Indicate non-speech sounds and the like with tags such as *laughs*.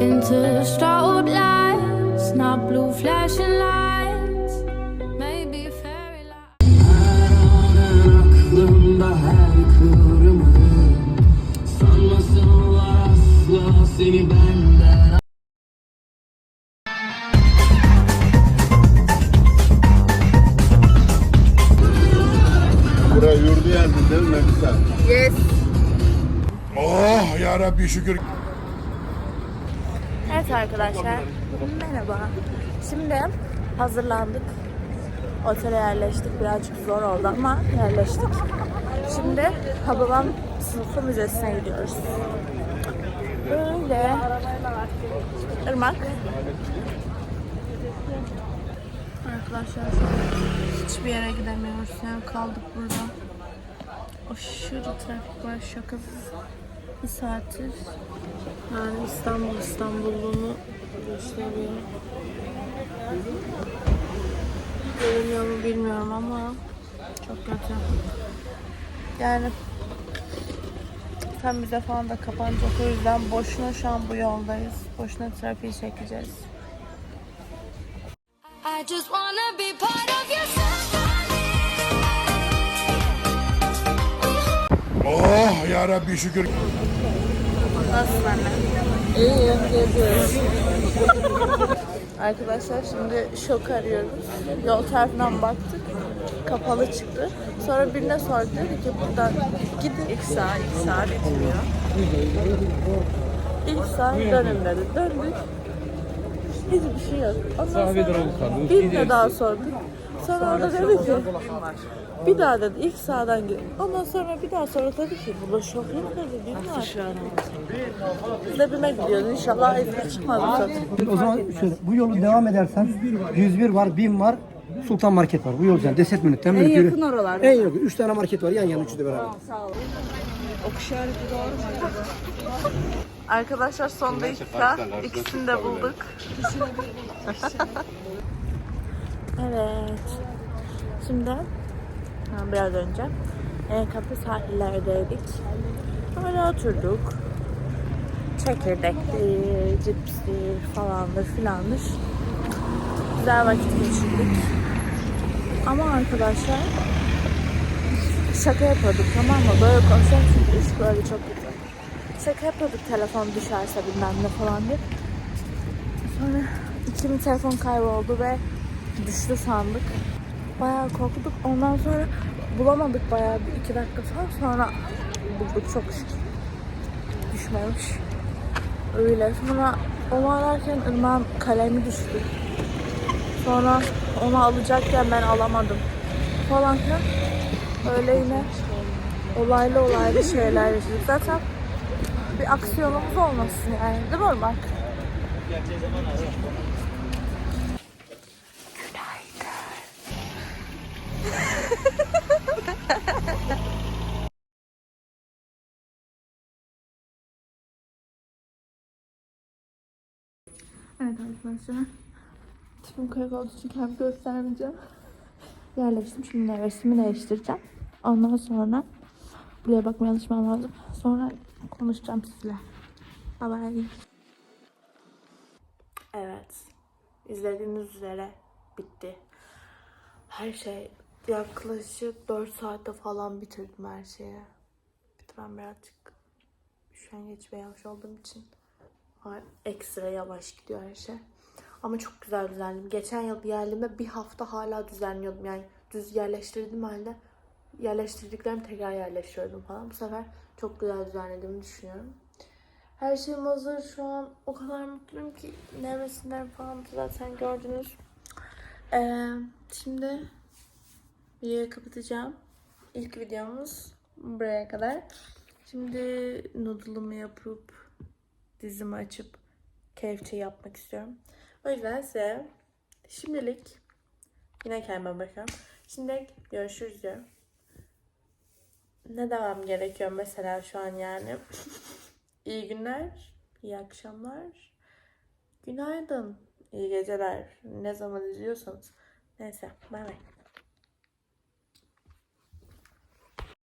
into strobe lights, not blue flashing lights, maybe fairy lights. Aklımda her kıvrımın, sanmasınlar asla seni benden. Buraya yurdu yerdin mi Yes. Oh yarabbi şükür. Evet arkadaşlar. Merhaba. Şimdi hazırlandık. Otele yerleştik. Birazcık zor oldu ama yerleştik. Şimdi Hababam Sınıfı Müzesi'ne gidiyoruz. Böyle. Irmak. Arkadaşlar hiçbir yere gidemiyoruz. Yani kaldık burada. Aşırı trafik var şakasız. Bir saattir yani İstanbul İstanbulluğunu gösteriyor. Görünüyor mu bilmiyorum ama çok kötü. Yani tam bize falan da kapanacak o yüzden boşuna şu an bu yoldayız. Boşuna trafiği çekeceğiz. I just wanna be part of your Oh ya Rabbi şükür. Nasılsın anne? İyiyim, geziyoruz. *laughs* Arkadaşlar şimdi şok arıyoruz. Yol tarafından baktık. Kapalı çıktı. Sonra birine sorduk dedi ki buradan gidin. İlk saat, ilk saat etmiyor. İlk saat dönün dedi. Döndük. Hiçbir şey yok. Ondan sonra bir de daha sorduk. Sonra orada dedi ki bir daha dedi ilk sağdan git. Ondan sonra bir daha sonra dedi ki burada şok yok dedi. Bir var. Gidiyoruz. İnşallah çıkmadı zaten. O zaman şöyle, bu yolu devam edersen 101 var, 1000 var, Sultan Market var. Bu yol yani Deset Minut'ten En yakın oralar. En yakın. 3 tane market var yan yana üçü de beraber. Arkadaşlar son dakika ikisini de bulduk. Evet. Şimdi biraz önce en kapı sahillerdeydik. Öyle oturduk. Çekirdektir, cipstir falandır filandır. Güzel vakit geçirdik. Ama arkadaşlar şaka yapıyorduk tamam mı? Böyle konuşacağım çünkü böyle çok kötü. Şaka yapıyorduk telefon düşerse bilmem ne falan diye. Sonra ikimin telefon kayboldu ve düştü sandık. Bayağı korktuk. Ondan sonra bulamadık bayağı bir iki dakika falan. Sonra bulduk çok şükür. Düşmemiş. Öyle. Sonra onu ararken Irmak'ın kalemi düştü. Sonra onu alacakken ben alamadım. Falan filan. Öyle yine olaylı olaylı şeyler yaşadık. Zaten bir aksiyonumuz olmasın yani. Değil mi Irmak? Evet arkadaşlar. Tipim kayıp olduğu için kendimi göstermeyeceğim. *laughs* Yerleştim. Şimdi nevresimi değiştireceğim. Ondan sonra buraya bakmaya alışmam lazım. Sonra konuşacağım sizinle. Bye bye. Evet. İzlediğiniz üzere bitti. Her şey yaklaşık 4 saatte falan bitirdim her şeyi. Bir ben birazcık üşengeç ve yavaş olduğum için ekstra yavaş gidiyor her şey. Ama çok güzel düzenledim. Geçen yıl geldiğimde bir hafta hala düzenliyordum. Yani düz yerleştirdiğim halde yerleştirdiklerimi tekrar yerleştiriyordum falan. Bu sefer çok güzel düzenlediğimi düşünüyorum. Her şeyim hazır şu an. O kadar mutluyum ki nevresimler falan zaten gördünüz. Ee, şimdi videoyu kapatacağım. İlk videomuz buraya kadar. Şimdi noodle'ımı yapıp dizimi açıp keyifçe yapmak istiyorum. O yüzden size şimdilik yine kendime bakıyorum. Şimdilik görüşürüz diyorum. Ne demem gerekiyor mesela şu an yani? *laughs* iyi günler, iyi akşamlar, günaydın, iyi geceler. Ne zaman izliyorsanız. Neyse, bay bay.